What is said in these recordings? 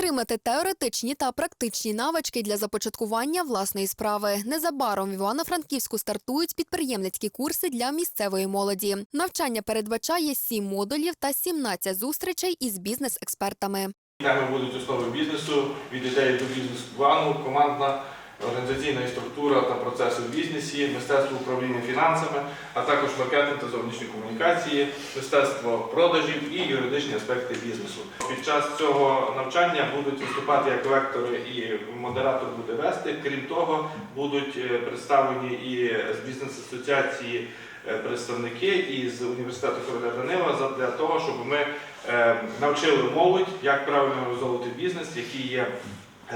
Отримати теоретичні та практичні навички для започаткування власної справи. Незабаром в Івано-Франківську стартують підприємницькі курси для місцевої молоді. Навчання передбачає 7 модулів та 17 зустрічей із бізнес-експертами. Теми будуть основи бізнесу, від ідеї до бізнес-плану, командна організаційна структура та процеси в бізнесі, мистецтво управління фінансами, а також маркетинг та зовнішні комунікації, мистецтво продажів і юридичні аспекти бізнесу. Під час цього навчання будуть виступати як лектори і модератор буде вести. Крім того, будуть е, представлені і з бізнес-асоціації е, представники і з університету Короля Данила для того, щоб ми е, навчили молодь, як правильно реалізовувати бізнес, які є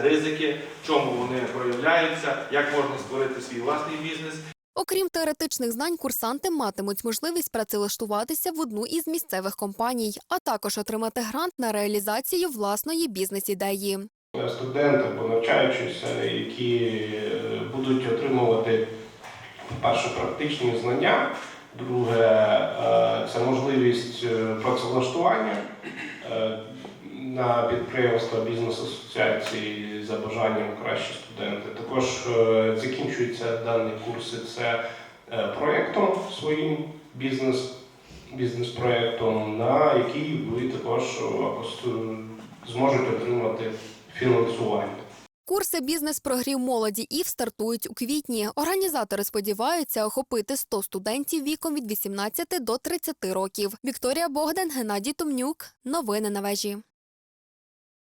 ризики, в чому вони проявляються, як можна створити свій власний бізнес. Окрім теоретичних знань, курсанти матимуть можливість працевлаштуватися в одну із місцевих компаній, а також отримати грант на реалізацію власної бізнес-ідеї. студенти або навчаючися, які е, будуть отримувати перше практичні знання, друге е, це можливість е, працевлаштування на підприємства бізнес-асоціації за бажанням кращі студенти. Також е, закінчуються дані курси це е, проєктом своїм бізнес. Бізнес-проєктом, на який ви також зможете отримати фінансування. Курси бізнес-прогрів молоді ІВ стартують у квітні. Організатори сподіваються охопити 100 студентів віком від 18 до 30 років. Вікторія Богдан, Геннадій Томнюк. Новини на вежі.